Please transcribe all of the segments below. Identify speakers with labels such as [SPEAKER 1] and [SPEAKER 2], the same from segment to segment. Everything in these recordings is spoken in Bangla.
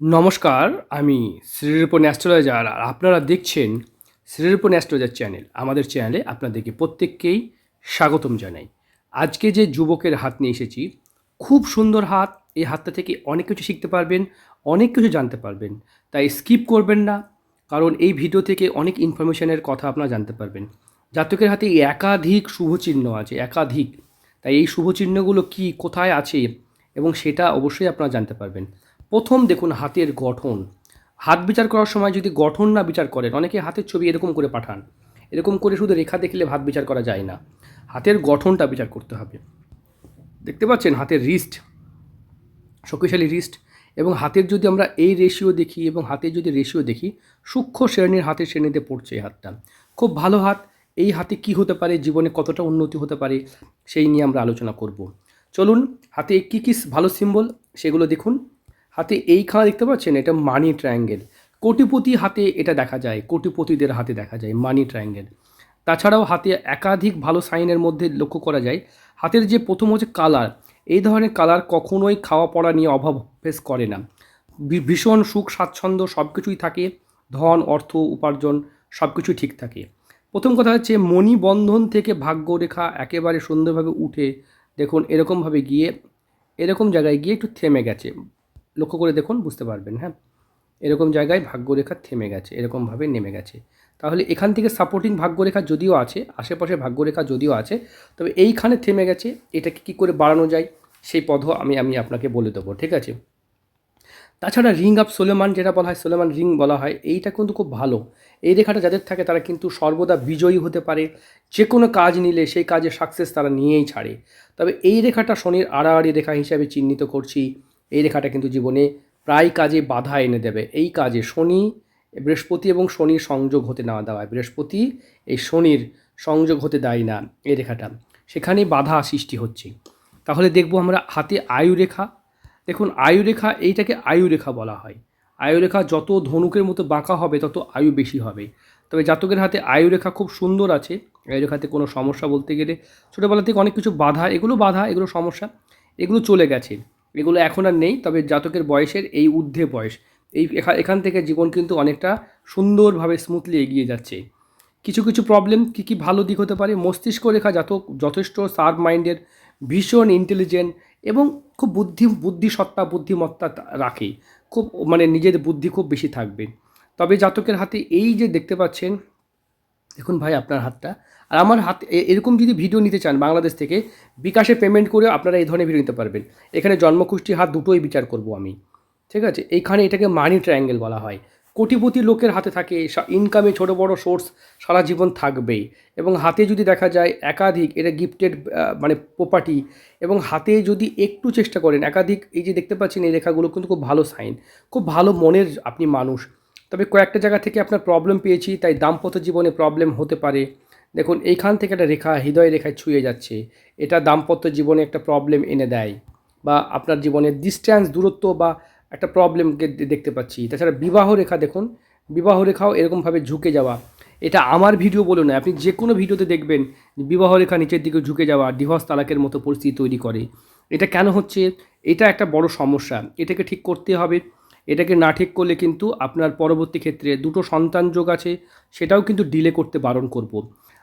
[SPEAKER 1] নমস্কার, আমি শ্রীরূপন অ্যাস্ট্রোলজার আর আপনারা দেখছেন শ্রীরূপন অ্যাস্ট্রোলজার চ্যানেল। আমাদের চ্যানেলে আপনাদেরকে প্রত্যেককেই স্বাগতম জানাই। আজকে যে যুবকের হাত নিয়ে এসেছি, খুব সুন্দর হাত, এই হাতটা থেকে অনেক কিছু শিখতে পারবেন, অনেক কিছু জানতে পারবেন। তাই স্কিপ করবেন না, কারণ এই ভিডিও থেকে অনেক ইনফরমেশনের কথা আপনারা জানতে পারবেন। জাতকের হাতে একাধিক শুভচিহ্ন আছে, একাধিক। তাই এই শুভচিহ্নগুলো কি, কোথায় আছে, এবং সেটা অবশ্যই আপনারা জানতে পারবেন। প্রথম দেখুন হাতের গঠন। হাত বিচার করার সময় যদি গঠন না বিচার করেন, অনেকে হাতের ছবি এরকম করে পাঠান। এরকম করে শুধু রেখা দেখলে হাত বিচার করা যায় না। হাতের গঠনটা বিচার করতে হবে। দেখতে পাচ্ছেন হাতের রিস্ট শক্তিশালী রিস্ট এবং হাতের যদি আমরা এই রেশিও দেখি এবং হাতের যদি রেশিও দেখি, সূক্ষ্ম শ্রেণির হাতের শ্রেণীতে পড়ছে এই হাতটা। খুব ভালো হাত, এই হাতে কি হতে পারে, জীবনে কতটা উন্নতি হতে পারে, সেই নিয়ে আমরা আলোচনা করব। চলুন, হাতে কী কী ভালো সিম্বল সেগুলো দেখুন। হাতে এইখানে দেখতে পাচ্ছেন? এটা মানি ট্রায়াঙ্গেল কোটিপতি হাতে এটা দেখা যায়, কোটিপতিদের হাতে দেখা যায় মানি ট্রায়াঙ্গেল তাছাড়াও হাতে একাধিক ভালো সাইনের মধ্যে লক্ষ্য করা যায়। হাতের যে প্রথম হচ্ছে কালার এই ধরনের কালার কখনোই খাওয়া পড়া নিয়ে অভাব ফেস করে না। ভীষণ সুখ, স্বাচ্ছন্দ্য সব কিছুই থাকে। ধন, অর্থ, উপার্জন সব কিছুই ঠিক থাকে। প্রথম কথা হচ্ছে মণি বন্ধন থেকে ভাগ্যরেখা একেবারে সুন্দরভাবে উঠে দেখুন, এরকমভাবে গিয়ে, এরকম জায়গায় গিয়ে একটু থেমে গেছে। লক্ষ্য করে দেখুন, বুঝতে পারবেন হ্যাঁ? এরকম জায়গায় ভাগ্যরেখা থেমে গেছে, এরকমভাবে নেমে গেছে। তাহলে এখান থেকে সাপোর্টিং ভাগ্যরেখা যদিও আছে, আশেপাশে ভাগ্যরেখা যদিও আছে, তবে এইখানে থেমে গেছে, এটাকে কী করে বাড়ানো যায়, সেই পথও আমি আমি আপনাকে বলে দেবো, ঠিক আছে? তাছাড়া রিং অফ সোলেমান যেটা বলা হয়, সোলেমান রিং বলা হয়, এইটা কিন্তু খুব ভালো। এই রেখাটা যাদের থাকে, তারা কিন্তু সর্বদা বিজয়ী হতে পারে যে কোনো কাজ নিলে সেই কাজে সাকসেস তারা নিয়েই ছাড়ে। তবে এই রেখাটা শনির আড়াআড়ি রেখা হিসাবে চিহ্নিত করছি এই রেখাটা কিন্তু জীবনে প্রায় কাজে বাধা এনে দেবে। এই কাজে শনি, বৃহস্পতি এবং শনির সংযোগ হতে না দেওয়ায়, বৃহস্পতি এই শনির সংযোগ হতে দেয় না এই রেখাটা। সেখানেই বাধা সৃষ্টি হচ্ছে। তাহলে দেখব আমরা হাতে আয়ুরেখা দেখুন আয়ুরেখা এইটাকে আয়ুরেখা বলা হয়। আয়ুরেখা যত ধনুকের মতো বাঁকা হবে, তত আয়ু বেশি হবে। তবে জাতকের হাতে আয়ুরেখা খুব সুন্দর আছে। আয়ুরেখাতে কোনো সমস্যা বলতে গেলে ছোটোবেলা থেকে অনেক কিছু বাধা, এগুলো বাধা, এগুলো সমস্যা, এগুলো চলে গেছে। এগুলো এখন আর নেই, তবে জাতকের বয়সের এই ঊর্ধ্বে বয়স। এই এখা- এখান থেকে জীবন কিন্তু অনেকটা সুন্দরভাবে স্মুথলি এগিয়ে যাচ্ছে। কিছু কিছু প্রবলেম কী কী ভালো দিক হতে পারে, মস্তিষ্ক রেখা জাতক যথেষ্ট শার্প মাইন্ডের ভীষণ ইন্টেলিজেন্ট এবং খুব বুদ্ধি, বুদ্ধিসত্তা, বুদ্ধিমত্তা রাখে। খুব মানে নিজের বুদ্ধি খুব বেশি থাকবে। তবে জাতকের হাতে এই যে দেখতে পাচ্ছেন দেখুন ভাই আপনার হাতটা। আর আমার হাত এরকম যদি ভিডিও নিতে চান বাংলাদেশ থেকে, বিকাশে পেমেন্ট করে আপনারা এই ধরনের ভিডিও নিতে পারবেন। এখানে জন্মকুষ্টি হাত দুটোই বিচার করব আমি। ঠিক আছে? এইখানে এটাকে মানি ট্রায়াঙ্গেল বলা হয়। কোটিপতি লোকের হাতে থাকে ইনকামে ছোট বড় সোর্স সারা জীবন থাকবেই। এবং হাতে যদি দেখা যায় একাধিক, এটা গিফটেড মানে প্রপার্টি এবং হাতে যদি একটু চেষ্টা করেন, একাধিক এই যে দেখতে পাচ্ছেন এই রেখাগুলো কিন্তু খুব ভালো সাইন খুব ভালো মনের আপনি মানুষ। তবে কয়েকটা জায়গা থেকে আপনার প্রবলেম পেয়েছি, তাই দাম্পত্য জীবনে প্রবলেম হতে পারে। দেখুন, এইখান থেকে একটা রেখা, হৃদয় রেখায় ছুঁয়ে যাচ্ছে। এটা দাম্পত্য জীবনে একটা প্রবলেম এনে দেয় বা আপনার জীবনের ডিস্ট্যান্স দূরত্ব বা একটা প্রবলেমকে দেখতে পাচ্ছি। তাছাড়া বিবাহ রেখা দেখুন, বিবাহ রেখাও এরকমভাবে ঝুঁকে যাওয়া। এটা আমার ভিডিও বলে নয়, আপনি যে কোনো ভিডিওতে দেখবেন বিবাহ রেখা নিচের দিকে ঝুঁকে যাওয়া ডিভোর্স তালাকের মতো পরিস্থিতি তৈরি করে। এটা কেন হচ্ছে? এটা একটা বড় সমস্যা। এটাকে ঠিক করতে হবে। এটাকে না ঠিক করলে কিন্তু আপনার পরবর্তী ক্ষেত্রে দুটো সন্তান যোগ আছে, সেটাও কিন্তু ডিলে করতে বারণ করব।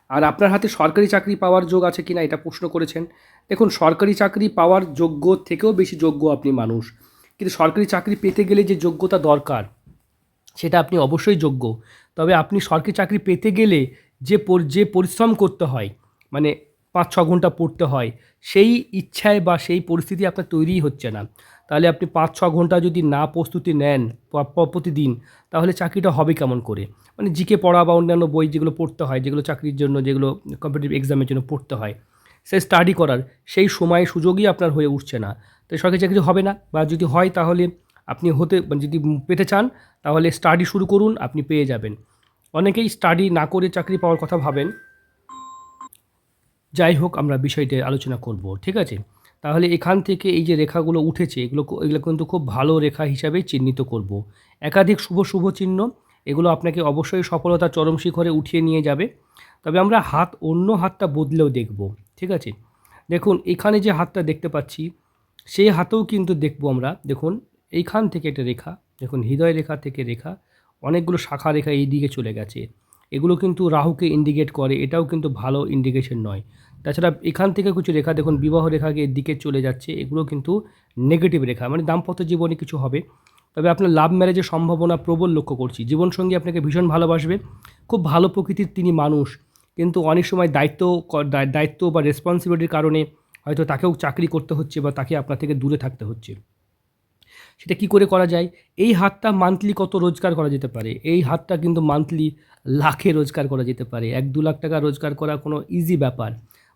[SPEAKER 1] আর আপনার হাতে সরকারি চাকরি পাওয়ার যোগ আছে কিনা এটা প্রশ্ন করেছেন। দেখুন, সরকারি চাকরি পাওয়ার যোগ্য থেকেও বেশি যোগ্য আপনি মানুষ। কিন্তু সরকারি চাকরি পেতে গেলে যে যোগ্যতা দরকার, সেটা আপনি অবশ্যই যোগ্য। তবে আপনি সরকারি চাকরি পেতে গেলে যে যে পরিশ্রম করতে হয় মানে পাঁচ, ছ ঘণ্টা পড়তে হয়। সেই ইচ্ছায় বা সেই পরিস্থিতি আপনার তৈরিই হচ্ছে না। তাহলে আপনি পাঁচ, ছ ঘণ্টা যদি না প্রস্তুতি নেন প্রতিদিন, তাহলে চাকরিটা হবে কেমন করে? মানে জিকে পড়া বা অন্যান্য বই যেগুলো পড়তে হয়, যেগুলো চাকরির জন্য, যেগুলো কম্পিটিটিভ এক্সামের জন্য পড়তে হয় সে স্টাডি করার সেই সময় সুযোগই আপনার হয়ে উঠছে না। তো সরকারি চাকরি হবে না বা যদি হয় তাহলে আপনি হতে মানে যদি পেতে চান, তাহলে স্টাডি শুরু করুন, আপনি পেয়ে যাবেন। অনেকেই স্টাডি না করে চাকরি পাওয়ার কথা ভাবেন যাই হোক, আমরা বিষয়টি আলোচনা করব, ঠিক আছে? তাহলে এখান থেকে এই যে রেখাগুলো উঠেছে, এগুলো এগুলো কিন্তু খুব ভালো রেখা হিসাবে চিহ্নিত করব। একাধিক শুভ শুভ চিহ্ন, এগুলো আপনাকে অবশ্যই সফলতা চরম শিখরে উঠিয়ে নিয়ে যাবে। তবে আমরা হাত, অন্য হাতটা বদলেও দেখব, ঠিক আছে? দেখুন, এখানে যে হাতটা দেখতে পাচ্ছি, সেই হাতেও কিন্তু দেখব আমরা। দেখুন, এইখান থেকে একটা রেখা, দেখুন, হৃদয় রেখা থেকে রেখা, অনেকগুলো শাখা রেখা এই দিকে চলে গেছে। এগুলো কিন্তু রাহুকে ইন্ডিকেট করে, এটাও কিন্তু ভালো ইন্ডিকেশন নয়। তাছাড়া এখান থেকে কিছু রেখা, দেখুন বিবাহ রেখাকে দিকে চলে যাচ্ছে, এগুলো কিন্তু নেগেটিভ রেখা মানে দাম্পত্য জীবনে কিছু হবে। তবে আপনার লাভ ম্যারেজের সম্ভাবনা প্রবল লক্ষ্য করছি। জীবনসঙ্গী আপনাকে ভীষণ ভালোবাসবে, খুব ভালো প্রকৃতির তিনি মানুষ, কিন্তু অনেক সময় দায়িত্ব দায়িত্ব বা রেসপন্সিবিলিটির কারণে হয়তো তাকেও চাকরি করতে হচ্ছে বা তাকে আপনার থেকে দূরে থাকতে হচ্ছে। সেটা কি করে করা যায়? এই হাতটা মান্থলি কত রোজগার করা যেতে পারে? এই হাতটা কিন্তু মান্থলি লাখে রোজগার করা যেতে পারে। এক দু লাখ টাকা রোজগার করা কোনো ইজি ব্যাপার।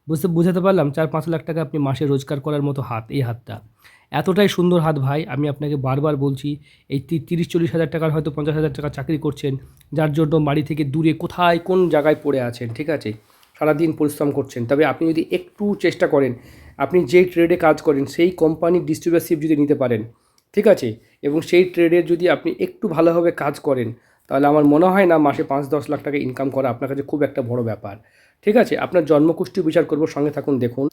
[SPEAKER 1] বুঝতে, বোঝাতে পারলাম? চার পাঁচ লাখ টাকা আপনি মাসে রোজগার করার মতো হাত, এই হাতটা। এতটাই সুন্দর হাত ভাই, আমি আপনাকে বারবার বলছি, এই তিরিশ, চল্লিশ হাজার টাকার হয়তো পঞ্চাশ হাজার টাকা চাকরি করছেন, যার জন্য বাড়ি থেকে দূরে কোথায় কোন জায়গায় পড়ে আছেন, ঠিক আছে? সারাদিন পরিশ্রম করছেন। তবে আপনি যদি একটু চেষ্টা করেন, আপনি যেই ট্রেডে কাজ করেন, সেই কোম্পানির ডিস্ট্রিবিউটারশিপ যদি নিতে পারেন ঠিক আছে? এবং সেই ট্রেডের যদি আপনি একটু ভালোভাবে কাজ করেন, তাহলে আমার মনে হয় না মাসে পাঁচ দশ লাখ টাকা ইনকাম করা আপনার কাছে খুব একটা বড় ব্যাপার। ঠিক আছে? আপনার জন্মকুষ্টি বিচার করব, সঙ্গে থাকুন, দেখুন।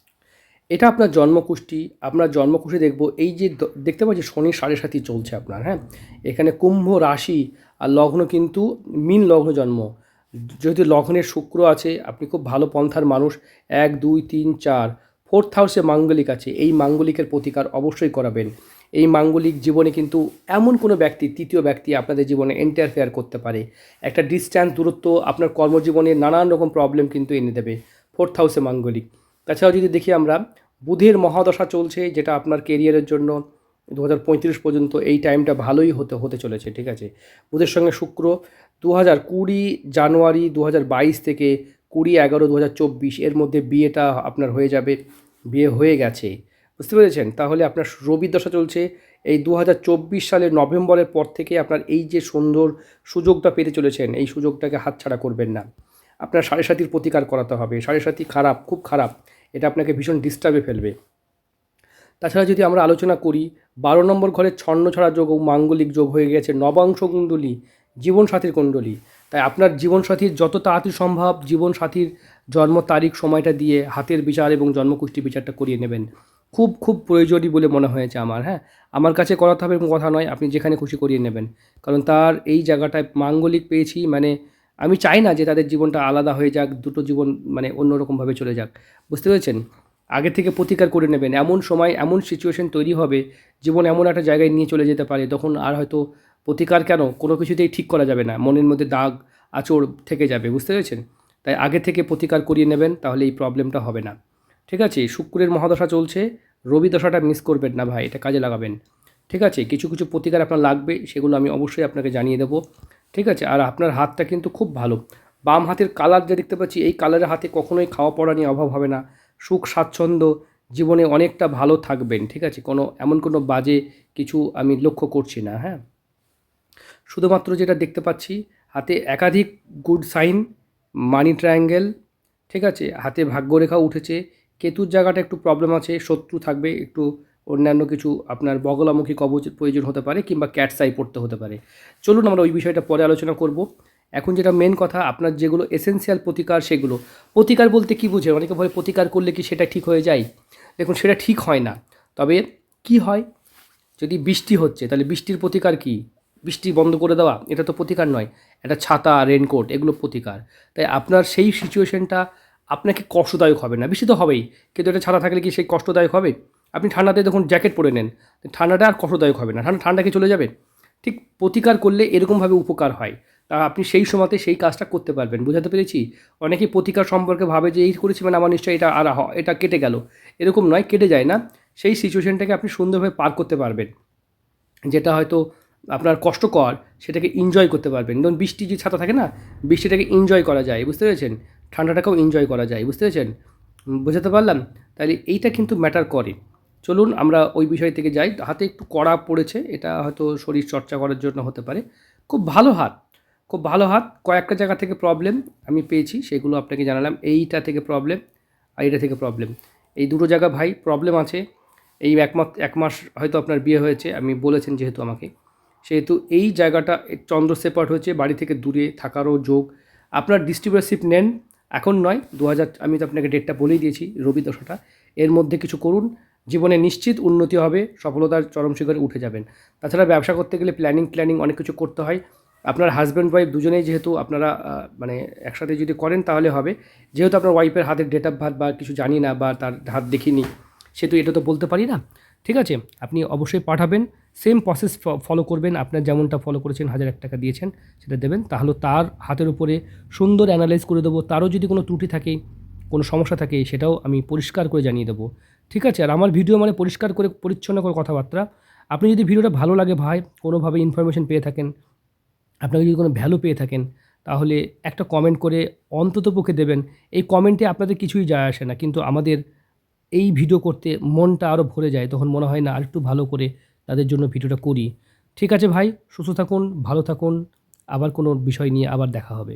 [SPEAKER 1] এটা আপনার জন্মকুষ্টি আপনার জন্মকুষ্টি দেখব, এই যে দেখতে পাচ্ছি শনি সাড়ে সাথী চলছে আপনার হ্যাঁ? এখানে কুম্ভ রাশি আর লগ্ন কিন্তু মিন লগ্ন জন্ম। যেহেতু লগ্নের শুক্র আছে, আপনি খুব ভালো পন্থার মানুষ, এক, দুই, তিন, চার। ফোর্থ হাউসে মাঙ্গলিক আছে, এই মাঙ্গলিকের প্রতিকার অবশ্যই করাবেন। এই মাঙ্গলিক জীবনে কিন্তু এমন কোনো ব্যক্তি, তৃতীয় ব্যক্তি আপনাদের জীবনে ইন্টারফেয়ার করতে পারে। একটা ডিস্ট্যান্স দূরত্ব আপনার কর্মজীবনে নানান রকম প্রবলেম কিন্তু এনে দেবে, ফোর্থ হাউসে মাঙ্গলিক। তাছাড়াও যদি দেখি আমরা, বুধের মহাদশা চলছে, যেটা আপনার কেরিয়ারের জন্য দু হাজার পঁয়ত্রিশ পর্যন্ত এই টাইমটা ভালোই হতে হতে চলেছে, ঠিক আছে? বুধের সঙ্গে শুক্র, দু হাজার কুড়ি জানুয়ারি দু হাজার বাইশ থেকে কুড়ি এগারো দু এর মধ্যে বিয়েটা আপনার হয়ে যাবে, বিয়ে হয়ে গেছে। বুঝতে পেরেছেন? তাহলে আপনার রবি দশা চলছে। এই দু হাজার চব্বিশ সালের নভেম্বরের পর থেকে আপনার এই যে সুন্দর সুযোগটা পেতে চলেছেন, এই সুযোগটাকে হাতছাড়া করবেন না। আপনার সাড়ে সাতির প্রতিকার করাতে হবে। সাড়ে সাতি খারাপ, খুব খারাপ। এটা আপনাকে ভীষণ ডিস্টার্বে ফেলবে। তাছাড়া যদি আমরা আলোচনা করি, বারো নম্বর ঘরে ছন্ন ছড়া যোগ ও মাঙ্গলিক যোগ হয়ে গেছে নবাংশ কুণ্ডলী, জীবনসাথীর কুণ্ডলী। আপনার জীবনসাথীর যত তাড়াতাড়ি সম্ভব জীবনসাথীর জন্ম, তারিখ, সময়টা দিয়ে হাতের বিচার এবং জন্মকুষ্টি বিচারটা করিয়ে নেবেন। খুব খুব প্রয়োজনীয় বলে মনে হয়েছে আমার হ্যাঁ? আমার কাছে করাতে হবে এরকম কথা নয়, আপনি যেখানে খুশি করিয়ে নেবেন। কারণ তার এই জায়গাটায় মাঙ্গলিক পেয়েছি মানে আমি চাই না যে তাদের জীবনটা আলাদা হয়ে যাক, দুটো জীবন মানে অন্যরকমভাবে চলে যাক। বুঝতে পেরেছেন? আগে থেকে প্রতিকার করে নেবেন। এমন সময়, এমন সিচুয়েশন তৈরি হবে, জীবন এমন একটা জায়গায় নিয়ে চলে যেতে পারে, তখন আর হয়তো প্রতিকার কেন? কোনো কিছুতেই ঠিক করা যাবে না। মনের মধ্যে দাগ, আচড় থেকে যাবে, বুঝতে পেরেছেন? তাই আগে থেকে প্রতিকার করিয়ে নেবেন, তাহলে এই প্রবলেমটা হবে না। ঠিক আছে, শুক্রের মহাদশা চলছে, রবি দশাটা মিস করবেন না ভাই, এটা কাজে লাগাবেন। ঠিক আছে, কিছু কিছু প্রতিকার আপনার লাগবে, সেগুলো আমি অবশ্যই আপনাকে জানিয়ে দেবো। ঠিক আছে, আর আপনার হাতটা কিন্তু খুব ভালো। বাম হাতের কালার যে দেখতে পাচ্ছি, এই কালারের হাতে কখনোই খাওয়া পড়া নিয়ে অভাব হবে না। সুখ, স্বাচ্ছন্দ্য, জীবনে অনেকটা ভালো থাকবেন। ঠিক আছে, কোনো, এমন কোনো বাজে কিছু আমি লক্ষ্য করছি না হ্যাঁ? শুধুমাত্র যেটা দেখতে পাচ্ছি, হাতে একাধিক গুড সাইন মানি ট্রায়াঙ্গেল ঠিক আছে? হাতে ভাগ্যরেখা উঠেছে, কেতুর জায়গাটা একটু প্রবলেম আছে, শত্রু থাকবে, একটু অন্যান্য কিছু আপনার বগলামুখী কবচের প্রয়োজন হতে পারে কিংবা ক্যাটসাই পড়তে হতে পারে। চলুন আমরা ওই বিষয়টা পরে আলোচনা করব। এখন যেটা মেন কথা, আপনার যেগুলো এসেনশিয়াল প্রতিকার সেগুলো। প্রতিকার বলতে কি বুঝে অনেকে বলে প্রতিকার করলে কি সেটা ঠিক হয়ে যায়? দেখুন, সেটা ঠিক হয় না। তবে কি হয়? যদি বৃষ্টি হচ্ছে, তাহলে বৃষ্টির প্রতিকার কি? বৃষ্টি বন্ধ করে দেওয়া, এটা তো প্রতিকার নয়। এটা ছাতা রেনকোট এগুলো প্রতিকার। তাই আপনার সেই সিচুয়েশনটা আপনাকে কষ্টদায়ক হবে না। বৃষ্টি তো হবেই, কিন্তু এটা ছাতা থাকলে কি সেই কষ্টদায়ক হবে? আপনি ঠান্ডাতে যখন জ্যাকেট পরে নেন ঠান্ডাটা আর কষ্টদায়ক হবে না। ঠান্ডা ঠান্ডা কি চলে যাবে? ঠিক প্রতিকার করলে এরকমভাবে উপকার হয়। তা আপনি সেই সময়তে সেই কাজটা করতে পারবেন, বুঝাতে পেরেছি? অনেকেই প্রতিকার সম্পর্কে ভাবে যে, এই করেছি মানে আমার নিশ্চয়ই এটা আর এটা কেটে গেল। এরকম নয়, কেটে যায় না। সেই সিচুয়েশনটাকে আপনি সুন্দরভাবে পার করতে পারবেন। যেটা হয়তো আপনার কষ্টকর সেটাকে এনজয় করতে পারবেন। যেমন বৃষ্টি যে ছাতা থাকে না, বৃষ্টিটাকে এনজয় করা যায়, বুঝতে পেরেছেন? ঠান্ডাটাকেও এনজয় করা যায়, বুঝতে পেরেছেন? বোঝাতে পারলাম? তাহলে এইটা কিন্তু ম্যাটার করে। চলুন আমরা ওই বিষয় থেকে যাই। হাতে একটু কড়া পড়েছে, এটা হয়তো শরীর চর্চা করার জন্য হতে পারে। খুব ভালো হাত, খুব ভালো হাত, কয়েকটা জায়গা থেকে প্রবলেম আমি পেয়েছি, সেগুলো আপনাকে জানালাম। এইটা থেকে প্রবলেম আর এইটা থেকে প্রবলেম এই দুটো জায়গা ভাই প্রবলেম আছে। এই এক মাস এক মাস হয়তো আপনার বিয়ে হয়েছে, আমি বলেছেন যেহেতু আমাকে। সেহেতু এই জায়গাটা চন্দ্র সেপার্ট হয়েছে, বাড়ি থেকে দূরে থাকারও যোগ। আপনার ডিস্ট্রিবিউটারশিপ নেন, এখন নয় দু আমি তো আপনাকে ডেটটা বলেই দিয়েছি, রবি দশাটা। এর মধ্যে কিছু করুন, জীবনে নিশ্চিত উন্নতি হবে, সফলতার চরম শিখরে উঠে যাবেন। তাছাড়া ব্যবসা করতে গেলে প্ল্যানিং প্ল্যানিং অনেক কিছু করতে হয়। আপনার হাজব্যান্ড ওয়াইফ দুজনেই যেহেতু আপনারা মানে একসাথে যদি করেন তাহলে হবে। যেহেতু আপনার ওয়াইফের হাতের ডেট অফ বার্থ বা কিছু জানি না বা তার হাত দেখিনি, সেহেতু এটা তো বলতে পারি না। ঠিক আছে? আপনি অবশ্যই পাঠাবেন। সেম প্রসেস ফলো করবেন। আপনার যেমনটা ফলো করেছেন, হাজার এক টাকা দিয়েছেন, সেটা দেবেন। তাহলে তার হাতের উপরে সুন্দর অ্যানালাইজ করে দেবো। তারও যদি কোনো ত্রুটি থাকে, কোনো সমস্যা থাকে, সেটাও আমি পরিষ্কার করে জানিয়ে দেবো। ঠিক আছে? আর আমার ভিডিও মানে পরিষ্কার করে, পরিচ্ছন্ন করে কথাবার্তা। আপনি যদি ভিডিওটা ভালো লাগে ভাই, কোনোভাবে ইনফরমেশন পেয়ে থাকেন, আপনাকে যদি কোনো ভ্যালু পেয়ে থাকেন, তাহলে একটা কমেন্ট করে অন্তত পক্ষে দেবেন। এই কমেন্টে আপনাদের কিছুই যায় আসে না। কিন্তু আমাদের এই ভিডিও করতে মনটা আরও ভরে যায়, তখন মনে হয় না, আর একটু ভালো করে তাদের জন্য ভিডিওটা করি। ঠিক আছে ভাই, সুস্থ থাকুন, ভালো থাকুন, আবার কোনো বিষয় নিয়ে আবার দেখা হবে।